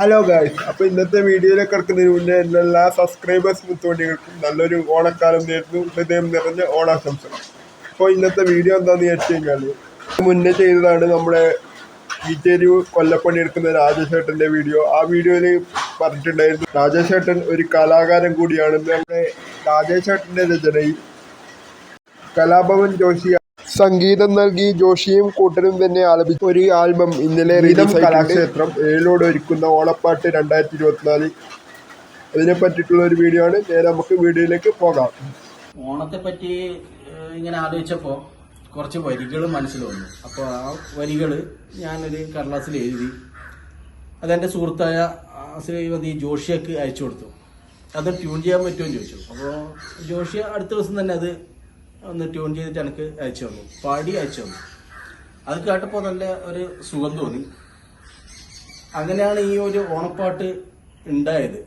Hello guys അപ്പോൾ ഇന്നത്തെ വീഡിയോയിലേക്ക് കിടക്കുന്നതിന് മുന്നേ എന്റെ എല്ലാ സബ്സ്ക്രൈബേഴ്സ് മുത്തോണ്ടികൾക്കും നല്ലൊരു ഓണക്കാലം നേരുന്നു. ഹൃദയം നിറഞ്ഞ ഓണാശംസകൾ. അപ്പോൾ ഇന്നത്തെ വീഡിയോ എന്താണെന്ന് വെച്ച് കഴിഞ്ഞാൽ മുന്നേ ചെയ്തതാണ് നമ്മുടെ ഈറ്റേരി കൊല്ലപ്പണി എടുക്കുന്ന രാജശേട്ടന്റെ വീഡിയോ. ആ വീഡിയോയിൽ പറഞ്ഞിട്ടുണ്ടായിരുന്നു രാജശേട്ടൻ ഒരു കലാകാരൻ കൂടിയാണ്. നമ്മുടെ രാജേഷേട്ടന്റെ രചനയിൽ കലാഭവൻ ജോഷി സംഗീതം നൽകി ജോഷിയും കൂട്ടരും തന്നെ ആലപിച്ച. ഒരു ആൽബം ഇന്നലെ റിതം കലാക്ഷേത്രം ഏഴിലൂടെ ഒരുക്കുന്ന ഓളപ്പാട്ട് രണ്ടായിരത്തി ഇരുപത്തിനാല് അതിനെ പറ്റിയിട്ടുള്ള ഒരു വീഡിയോ ആണ്. നേരെ നമുക്ക് വീഡിയോയിലേക്ക് പോകാം. ഓണത്തെ പറ്റി ഇങ്ങനെ ആലോചിച്ചപ്പോ കുറച്ച് വരികൾ മനസ്സിൽ വന്നു. അപ്പോൾ ആ വരികൾ ഞാനൊരു കടലാസിൽ എഴുതി അതെന്റെ സുഹൃത്തായ ആ, ശ്രീമതി ജോഷിയക്ക് അയച്ചു കൊടുത്തു. അത് ട്യൂൺ ചെയ്യാൻ പറ്റുമെന്ന് ചോദിച്ചു. അപ്പോൾ ജോഷി അടുത്ത ദിവസം തന്നെ അത് ഒന്ന് ട്യൂൺ ചെയ്തിട്ട് എനിക്ക് അയച്ചു തന്നു. പാടി അയച്ചു തന്നു. അത് കേട്ടപ്പോൾ നല്ല ഒരു സുഖം തോന്നി. അങ്ങനെയാണ് ഈ ഒരു ഓണപ്പാട്ട് ഉണ്ടായത്.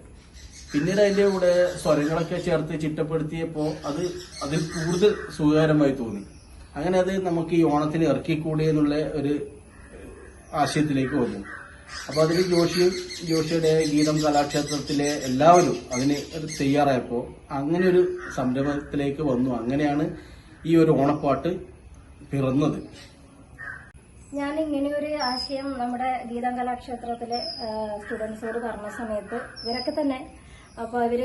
പിന്നീട് അതിന്റെ കൂടെ സ്വരങ്ങളൊക്കെ ചേർത്ത് ചിട്ടപ്പെടുത്തിയപ്പോൾ അത് അതിൽ കൂടുതൽ സുഖകരമായി തോന്നി. അങ്ങനെ അത് നമുക്ക് ഈ ഓണത്തിന് ഇറക്കിക്കൂടി എന്നുള്ള ഒരു ആശയത്തിലേക്ക് വന്നു. അപ്പൊ അതിൽ ജോഷി ജോഷിയുടെ ഗീതം കലാക്ഷേത്രത്തിലെ എല്ലാവരും അതിന് തയ്യാറായപ്പോ തയ്യാറായപ്പോൾ അങ്ങനെ ഒരു സംരംഭത്തിലേക്ക് വന്നു. അങ്ങനെയാണ് ഈ ഒരു ഓണപ്പാട്ട് പിറന്നത്. ഞാൻ ഇങ്ങനെ ഒരു ആശയം നമ്മുടെ ഗീതം കലാക്ഷേത്രത്തിലെ സ്റ്റുഡൻസോട് പറഞ്ഞ സമയത്ത് ഇവരൊക്കെ തന്നെ അപ്പോൾ അവർ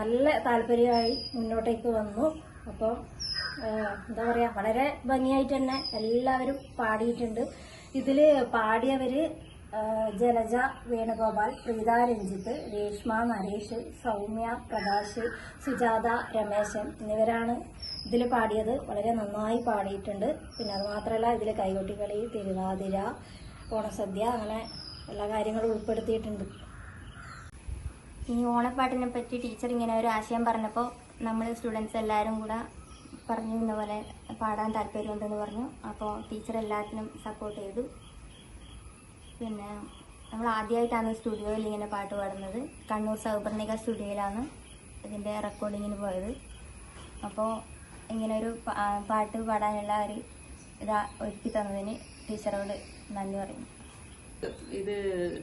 നല്ല താല്പര്യമായി മുന്നോട്ടേക്ക് വന്നു. അപ്പോൾ എന്താ പറയാ വളരെ ഭംഗിയായിട്ട് തന്നെ എല്ലാവരും പാടിയിട്ടുണ്ട്. ഇതിൽ പാടിയവര് ജലജ വേണുഗോപാൽ പ്രീത രഞ്ജിത്ത് രേഷ്മ നരേഷ് സൗമ്യ പ്രകാശ് സുജാത രമേശൻ എന്നിവരാണ് ഇതിൽ പാടിയത്. വളരെ നന്നായി പാടിയിട്ടുണ്ട്. പിന്നെ അതുമാത്രമല്ല ഇതിൽ കൈകൊട്ടിക്കളി തിരുവാതിര ഓണസദ്യ അങ്ങനെ എല്ലാ കാര്യങ്ങളും ഉൾപ്പെടുത്തിയിട്ടുണ്ട്. ഈ ഓണപ്പാട്ടിനെ പറ്റി ടീച്ചർ ഇങ്ങനെ ഒരു ആശയം പറഞ്ഞപ്പോൾ നമ്മൾ സ്റ്റുഡൻസ് എല്ലാവരും കൂടെ പറഞ്ഞു ഇന്ന പോലെ പാടാൻ താല്പര്യമുണ്ടെന്ന് പറഞ്ഞു. അപ്പോൾ ടീച്ചർ എല്ലാത്തിനും സപ്പോർട്ട് ചെയ്തു. പിന്നെ നമ്മൾ ആദ്യമായിട്ടാണ് സ്റ്റുഡിയോയിൽ ഇങ്ങനെ പാട്ട് പാടുന്നത്. കണ്ണൂർ സൗപർണിക സ്റ്റുഡിയോയിലാണ് ഇതിന്റെ റെക്കോർഡിങ്ങിന് പോയത്. അപ്പോൾ ഇങ്ങനെ ഒരു പാട്ട് പാടാനുള്ള ഒരു ഇതാ ഒരുക്കി തന്നതിന് ടീച്ചറോട് നന്ദി പറയുന്നു. ഇത്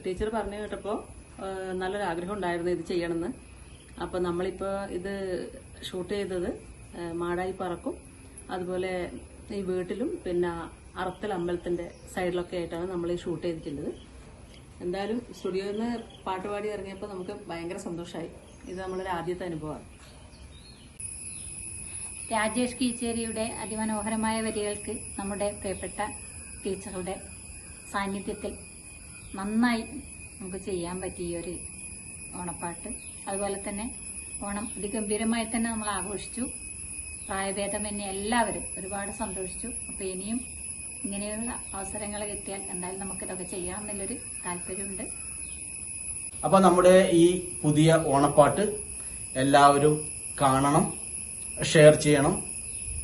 ടീച്ചർ പറഞ്ഞു കേട്ടപ്പോൾ നല്ലൊരു ആഗ്രഹം ഉണ്ടായിരുന്നു ഇത് ചെയ്യണമെന്ന്. അപ്പോൾ നമ്മളിപ്പോൾ ഇത് ഷൂട്ട് ചെയ്തത് മാടായി പറക്കും അതുപോലെ ഈ വീട്ടിലും പിന്നെ അറത്തൽ അമ്പലത്തിന്റെ സൈഡിലൊക്കെ ആയിട്ടാണ് നമ്മൾ ഈ ഷൂട്ട് ചെയ്തിട്ടുള്ളത്. എന്തായാലും സ്റ്റുഡിയോയിൽ നിന്ന് പാട്ട് പാടി ഇറങ്ങിയപ്പോൾ നമുക്ക് ഭയങ്കര സന്തോഷമായി ഇത് നമ്മളൊരു ആദ്യത്തെ അനുഭവമാണ്. രാജേഷ് കീച്ചേരിയുടെ അതിമനോഹരമായ വരികൾക്ക് നമ്മുടെ പ്രിയപ്പെട്ട ടീച്ചറുടെ സാന്നിധ്യത്തിൽ നന്നായി നമുക്ക് ചെയ്യാൻ പറ്റിയ ഒരു ഓണപ്പാട്ട്. അതുപോലെ തന്നെ ഓണം അതിഗംഭീരമായി തന്നെ നമ്മൾ ആഘോഷിച്ചു. പ്രായഭേദമന്യേ എല്ലാവരും ഒരുപാട് സന്തോഷിച്ചു. അപ്പോൾ ഇനിയും ഇങ്ങനെയുള്ള അവസരങ്ങൾ കിട്ടിയാൽ എന്തായാലും നമുക്ക് ഇതൊക്കെ ചെയ്യാമെന്നുള്ളൊരു താല്പര്യമുണ്ട്. അപ്പൊ നമ്മുടെ ഈ പുതിയ ഓണപ്പാട്ട് എല്ലാവരും കാണണം ഷെയർ ചെയ്യണം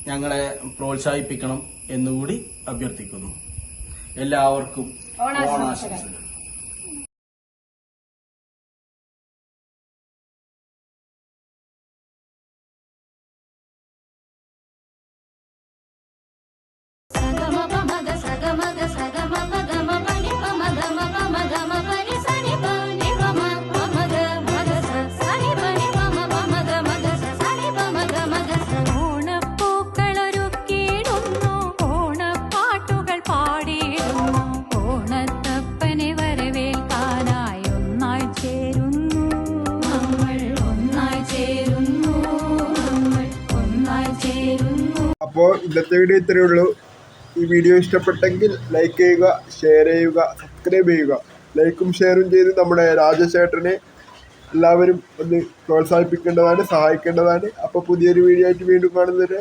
ഞങ്ങളെ പ്രോത്സാഹിപ്പിക്കണം എന്നുകൂടി അഭ്യർത്ഥിക്കുന്നു. എല്ലാവർക്കും ഓണാശംസകൾ. അപ്പോൾ ഇന്നത്തെ വീഡിയോ ഇത്രയേ ഉള്ളൂ. ഈ വീഡിയോ ഇഷ്ടപ്പെട്ടെങ്കിൽ ലൈക്ക് ചെയ്യുക ഷെയർ ചെയ്യുക സബ്സ്ക്രൈബ് ചെയ്യുക. ലൈക്കും ഷെയറും ചെയ്ത് നമ്മുടെ രാജശേട്ടനെ എല്ലാവരും ഒന്ന് പ്രോത്സാഹിപ്പിക്കേണ്ടതാണ് സഹായിക്കേണ്ടതാണ്. അപ്പോൾ പുതിയൊരു വീഡിയോ ആയിട്ട് വീണ്ടും കാണുന്നവരെ